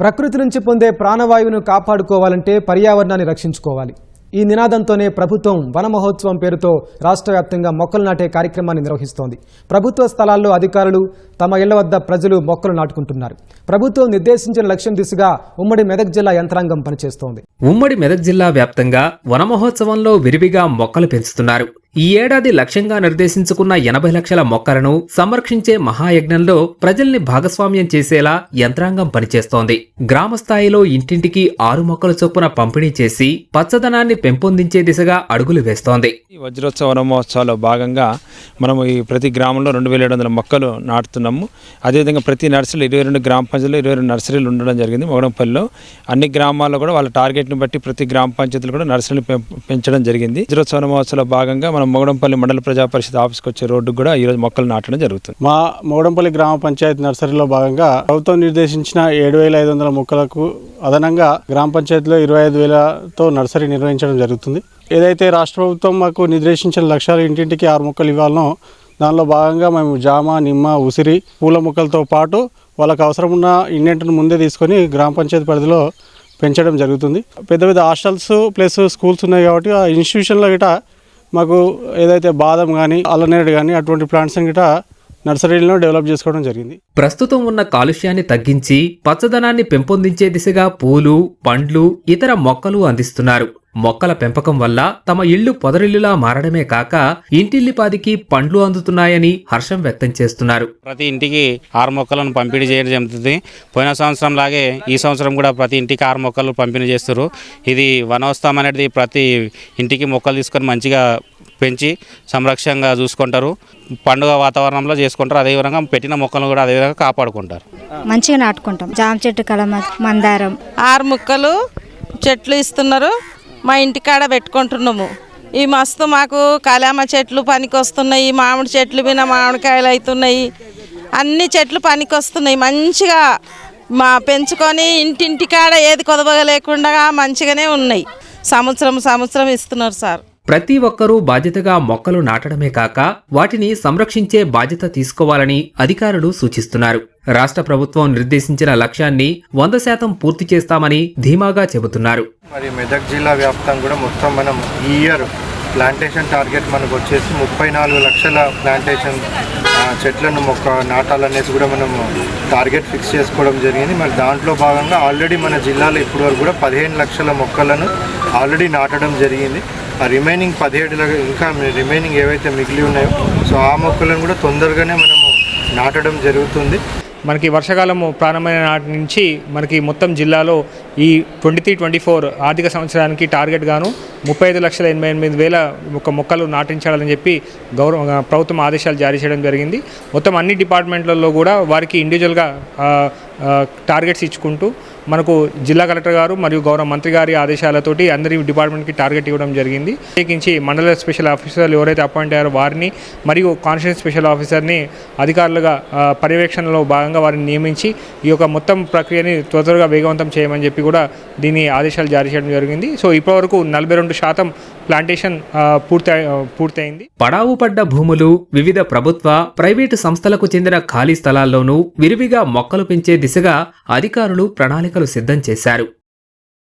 ప్రకృతి నుంచి పొందే ప్రాణవాయువును కాపాడుకోవాలంటే పర్యావరణాన్ని రక్షించుకోవాలి. ఈ నినాదంతోనే ప్రభుత్వం వన మహోత్సవం పేరుతో రాష్ట్ర వ్యాప్తంగా మొక్కలు నాటే కార్యక్రమాన్ని నిర్వహిస్తోంది. ప్రభుత్వ స్థలాల్లో అధికారులు తమ ఇళ్ళ వద్ద ప్రజలు మొక్కలు నాటుకుంటున్నారు. ప్రభుత్వం నిర్దేశించిన లక్ష్యం దిశగా ఉమ్మడి మెదక్ జిల్లా యంత్రాంగం పనిచేస్తోంది. ఉమ్మడి మెదక్ జిల్లా వ్యాప్తంగా వన మహోత్సవంలో విరివిగా మొక్కలు పెంచుతున్నారు. ఈ ఏడాది లక్ష్యంగా నిర్దేశించుకున్న ఎనభై లక్షల మొక్కలను సంరక్షించే మహాయజ్ఞంలో ప్రజల్ని భాగస్వామ్యం చేసేలా యంత్రాంగం పనిచేస్తోంది. గ్రామ స్థాయిలో ఇంటింటికి ఆరు మొక్కల చొప్పున పంపిణీ చేసి పచ్చదనాన్ని పెంపొందించే దిశగా అడుగులు వేస్తోంది. వజ్రోత్సవ వనమహోత్సవాల్లో భాగంగా మనము ఈ ప్రతి గ్రామంలో రెండు వేల ఏడు వందల మొక్కలు నాటుతున్నాము. అదేవిధంగా ప్రతి నర్సరీలు ఇరవై రెండు గ్రామ పంచాయతీలో ఇరవై రెండు నర్సరీలు ఉండడం జరిగింది మొగడంపల్లిలో. అన్ని గ్రామాల్లో కూడా వాళ్ళ టార్గెట్ని బట్టి ప్రతి గ్రామ పంచాయతీలు కూడా నర్సరీలు పెం- పెంచడం జరిగింది. వజ్రోత్సవ వనమహోత్సవాల భాగంగా మన మొగడంపల్లి మండల ప్రజా పరిషత్ ఆఫీస్కి వచ్చే రోడ్డుకు కూడా ఈరోజు మొక్కలు నాటడం జరుగుతుంది. మా మొగడంపల్లి గ్రామ పంచాయతీ నర్సరీలో భాగంగా ప్రభుత్వం నిర్దేశించిన ఏడు వేల ఐదు వందల మొక్కలకు అదనంగా గ్రామ పంచాయతీలో ఇరవై ఐదు వేలతో నర్సరీ నిర్వహించడం జరుగుతుంది. ఏదైతే రాష్ట్ర ప్రభుత్వం మాకు నిర్దేశించిన లక్ష్యాలు ఇంటింటికి ఆరు మొక్కలు ఇవ్వాలనో దానిలో భాగంగా మేము జామ నిమ్మ ఉసిరి పూల మొక్కలతో పాటు వాళ్ళకు అవసరం ఉన్న ఇండెంట్ను ముందే తీసుకొని గ్రామ పంచాయతీ పరిధిలో పెంచడం జరుగుతుంది. పెద్ద పెద్ద హాస్టల్స్ ప్లస్ స్కూల్స్ ఉన్నాయి కాబట్టి ఆ ఇన్స్టిట్యూషన్లో గిట మాకు ఏదైతే బాదం కానీ అల్లనేరేడు కానీ అటువంటి ప్లాంట్స్ గిట నర్సరీలను డెవలప్ చేసుకోవడం జరిగింది. ప్రస్తుతం ఉన్న కాలుష్యాన్ని తగ్గించి పచ్చదనాన్ని పెంపొందించే దిశగా పూలు పండ్లు ఇతర మొక్కలు అందిస్తున్నారు. మొక్కల పెంపకం వల్ల తమ ఇళ్ళు పొదరిల్లులా మారడమే కాక ఇంటిల్లిపాదికి పండ్లు అందుతున్నాయని హర్షం వ్యక్తం చేస్తున్నారు. ప్రతి ఇంటికి ఆరు మొక్కలను పంపిణీ చేయడం జరుగుతుంది. పోయిన సంవత్సరం లాగే ఈ సంవత్సరం కూడా ప్రతి ఇంటికి ఆరు మొక్కలు పంపిణీ చేస్తారు ఇది వనోత్సవం అనేది ప్రతి ఇంటికి మొక్కలు తీసుకొని మంచిగా పెంచి సంరక్షణగా చూసుకుంటారు. పండుగ వాతావరణంలో చేసుకుంటారు. అదేవిధంగా పెట్టిన మొక్కలను కూడా అదేవిధంగా కాపాడుకుంటారు. మంచిగా నాటుకుంటాం. జామ చెట్టు కలమ మందారం. ఆరు ముక్కలు చెట్లు ఇస్తున్నారు. మా ఇంటికాడ పెట్టుకుంటున్నాము. ఈ మస్తు మాకు కలామ చెట్లు పనికి వస్తున్నాయి మామిడి చెట్లు మీద మామిడికాయలు అవుతున్నాయి అన్ని చెట్లు పనికి వస్తున్నాయి మంచిగా మా పెంచుకొని ఇంటింటికాడ ఏది కొదవగలేకుండా మంచిగానే ఉన్నాయి. సంవత్సరం సంవత్సరం ఇస్తున్నారు సార్. ప్రతి ఒక్కరూ బాధ్యతగా మొక్కలు నాటడమే కాక వాటిని సంరక్షించే బాధ్యత తీసుకోవాలని అధికారులు సూచిస్తున్నారు. రాష్ట్ర ప్రభుత్వం నిర్దేశించిన లక్ష్యాన్ని వంద శాతం పూర్తి చేస్తామని ధీమాగా చెబుతున్నారు. మరి మెదక్ జిల్లా వ్యాప్తంగా కూడా మొత్తం మనం ఈ ఇయర్ ప్లాంటేషన్ టార్గెట్ మనకు వచ్చేసి ముప్పై నాలుగు లక్షల ప్లాంటేషన్ చెట్లను మొక్క నాటాలనేసి కూడా మనం టార్గెట్ ఫిక్స్ చేసుకోవడం జరిగింది. మరి దాంట్లో భాగంగా ఆల్రెడీ మన జిల్లాలో ఇప్పటివరకు కూడా పదిహేను లక్షల మొక్కలను ఆల్రెడీ నాటడం జరిగింది. రిమైనింగ్ పదిహేడు ఇంకా రిమైనింగ్ ఏవైతే మిగిలి ఉన్నాయో సో ఆ మొక్కలను కూడా తొందరగానే మనము నాటడం జరుగుతుంది. మనకి వర్షాకాలము ప్రారంభమైన నాటి నుంచి మనకి మొత్తం జిల్లాలో ఈ ట్వంటీ త్రీ ట్వంటీ ఫోర్ ఆర్థిక సంవత్సరానికి టార్గెట్ గాను ముప్పై ఐదు లక్షల ఎనభై ఎనిమిది వేల ఒక మొక్కలు నాటించాలని చెప్పి గౌరవ ప్రభుత్వం ఆదేశాలు జారీ చేయడం జరిగింది. మొత్తం అన్ని డిపార్ట్మెంట్లలో కూడా వారికి ఇండివిజువల్గా టార్గెట్స్ ఇచ్చుకుంటూ మనకు జిల్లా కలెక్టర్ గారు మరియు గౌరవ మంత్రి గారి ఆదేశాలతోటి అందరి డిపార్ట్మెంట్కి టార్గెట్ ఇవ్వడం జరిగింది. ప్రత్యేకించి మండల స్పెషల్ ఆఫీసర్లు ఎవరైతే అపాయింట్ అయ్యారో వారిని మరియు కాన్స్టిట్యూషన్ స్పెషల్ ఆఫీసర్ని అధికారులుగా పర్యవేక్షణలో భాగంగా వారిని నియమించి ఈ యొక్క మొత్తం ప్రక్రియని త్వరగా వేగవంతం చేయమని చెప్పి కూడా దీని ఆదేశాలు జారీ చేయడం జరిగింది. సో ఇప్పటివరకు నలభై రెండు శాతం ప్లాంటేషన్ పూర్తి పూర్తయింది. పడావు పడ్డ భూములు వివిధ ప్రభుత్వ ప్రైవేటు సంస్థలకు చెందిన ఖాళీ స్థలాల్లోనూ విరివిగా మొక్కలు పెంచే దిశగా అధికారులు ప్రణాళిక ప్రణాళికలు సిద్ధం చేశారు.